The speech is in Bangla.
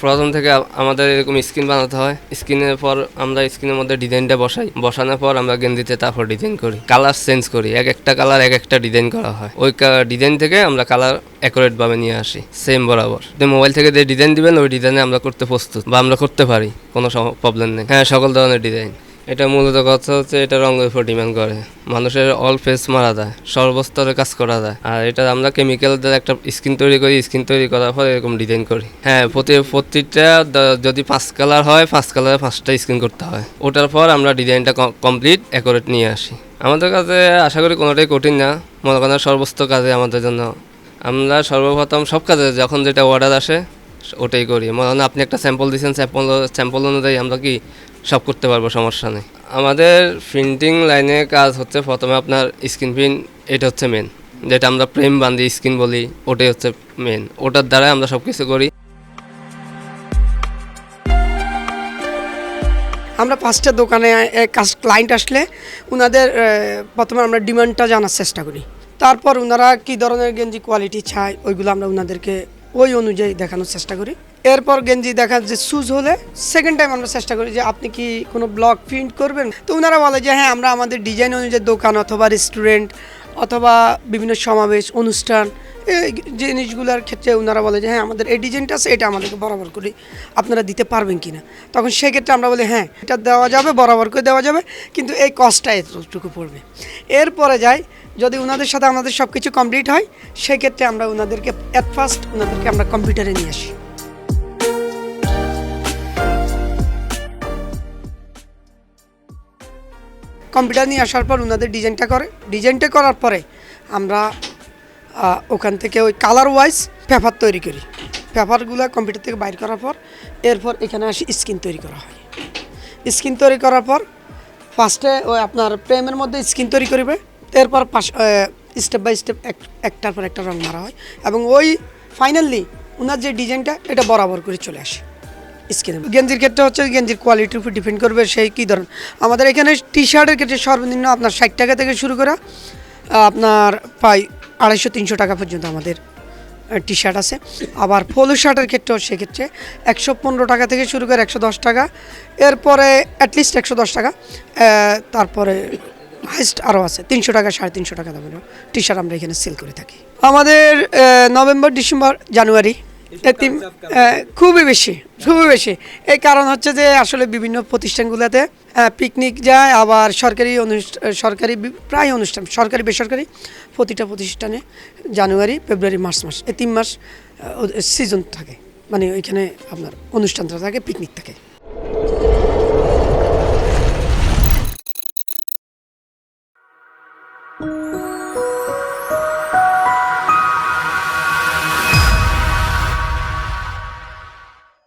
প্রথম থেকে আমাদের এরকম স্ক্রিন বানাতে হয়। স্ক্রিনের পর আমরা স্ক্রিনের মধ্যে ডিজাইনটা বসাই। বসানোর পর আমরা গেঞ্জিতে তারপর ডিজাইন করি। কালার চেঞ্জ করি। এক একটা কালার এক একটা ডিজাইন করা হয়। ওই ডিজাইন থেকে আমরা কালার অ্যাকুরেট ভাবে নিয়ে আসি। সেম বরাবর। মোবাইল থেকে যে ডিজাইন দিবেন, ওই ডিজাইনে আমরা করতে প্রস্তুত। বা আমরা করতে পারি। কোনো প্রবলেম নেই। হ্যাঁ সকল ধরনের ডিজাইন এটা মূলত কথা হচ্ছে এটা রঙের উপর ডিমান্ড করে। মানুষের অল ফেস মারা যায়, সর্বস্তরে কাজ করা যায়। আর এটা আমরা কেমিক্যাল দিয়ে একটা স্কিন তৈরি করি স্কিন তৈরি করার পর এরকম ডিজাইন করি। হ্যাঁ প্রতি, প্রতিটা যদি পাঁচ কালার হয় পাঁচ কালারে পাঁচটা স্কিন করতে হয়। ওটার পর আমরা ডিজাইনটা কমপ্লিট অ্যাকোরেট নিয়ে আসি। আমাদের কাছে আশা করি কোনোটাই কঠিন না। মনে করেন সর্বস্ত কাজে আমাদের জন্য। আমরা সর্বপ্রথম সব কাজে যখন যেটা অর্ডার আসে, ওটাই করি। মনে হয় আপনি একটা স্যাম্পল দিয়েছেন স্যাম্পল স্যাম্পল অনুযায়ী আমরা কি সব করতে পারব, সমস্যা নেই। আমাদের প্রিন্টিং লাইনে কাজ হচ্ছে প্রথমে আপনার স্ক্রিন প্রিন্ট এটা হচ্ছে মেন যেটা আমরা প্রেম বান্ধি স্ক্রিন বলি, ওটাই হচ্ছে মেন ওটার দ্বারাই আমরা সব কিছু করি। আমরা পাঁচটা দোকানে ক্লায়েন্ট আসলে ওনাদের প্রথমে আমরা ডিমান্ডটা জানার চেষ্টা করি। তারপর ওনারা কী ধরনের গেঞ্জি কোয়ালিটি চায়, ওইগুলো আমরা ওনাদেরকে ওই অনুযায়ী দেখানোর চেষ্টা করি। এরপর গেঞ্জি দেখা যে সুজ হলে সেকেন্ড টাইম আমরা চেষ্টা করি যে আপনি কি কোনো ব্লগ প্রিন্ট করবেন? তো ওনারা বলে যে হ্যাঁ আমরা আমাদের ডিজাইন অনুযায়ী দোকান অথবা রেস্টুরেন্ট অথবা বিভিন্ন সমাবেশ, অনুষ্ঠান, এই জিনিসগুলোর ক্ষেত্রে ওনারা বলে যে হ্যাঁ আমাদের এই ডিজাইনটা আছে, এটা আমাদেরকে বরাবর করি আপনারা দিতে পারবেন কি না তখন সেক্ষেত্রে আমরা বলি হ্যাঁ এটা দেওয়া যাবে, বরাবর করে দেওয়া যাবে, কিন্তু এই কস্টটা এতটুকু পড়বে। এরপরে যাই যদি ওনাদের সাথে আমাদের সব কিছু কমপ্লিট হয়, সেক্ষেত্রে আমরা ওনাদেরকে অ্যাট ফার্স্ট ওনাদেরকে আমরা কম্পিউটারে নিয়ে আসি। কম্পিউটার নিয়ে আসার পর ওনাদের ডিজাইনটা করে। ডিজাইনটা করার পরে আমরা ওখান থেকে ওই কালার ওয়াইজ পেপার তৈরি করি। পেপারগুলো কম্পিউটার থেকে বাইর করার পর, এরপর এখানে আসি স্ক্রিন তৈরি করা হয়। স্ক্রিন তৈরি করার পর ফার্স্টে ওই আপনার প্রেমের মধ্যে স্ক্রিন তৈরি করবে। এরপর পাশ স্টেপ বাই স্টেপ একটার পর একটা রং মারা হয়। এবং ওই ফাইনালি ওনার যে ডিজাইনটা, এটা বরাবর করে চলে আসে। স্কিনে গেঞ্জির ক্ষেত্রে হচ্ছে গেঞ্জির কোয়ালিটির উপর ডিপেন্ড করবে সেই কী ধরনের। আমাদের এখানে টি শার্টের ক্ষেত্রে সর্বনিম্ন আপনার ষাট টাকা থেকে শুরু করা আপনার প্রায় আড়াইশো, তিনশো টাকা পর্যন্ত আমাদের টি শার্ট আছে। আবার পোলো শার্টের ক্ষেত্রেও সেক্ষেত্রে একশো পনেরো টাকা থেকে শুরু করে একশো দশ টাকা। এরপরে অ্যাটলিস্ট একশো দশ টাকা তারপরে হাইস্ট আরও আছে তিনশো টাকা সাড়ে তিনশো টাকা দামের টি শার্ট আমরা এখানে সেল করে থাকি। আমাদের নভেম্বর ডিসেম্বর জানুয়ারি খুবই বেশি খুবই বেশি। এই কারণ হচ্ছে যে আসলে বিভিন্ন প্রতিষ্ঠানগুলোতে পিকনিক যায় আবার সরকারি অনুষ্ঠান সরকারি প্রায় অনুষ্ঠান সরকারি বেসরকারি প্রতিটা প্রতিষ্ঠানে জানুয়ারি ফেব্রুয়ারি মার্চ মাস এই তিন মাস সিজন থাকে। মানে ওইখানে আপনার অনুষ্ঠানটা থাকে পিকনিক থাকে।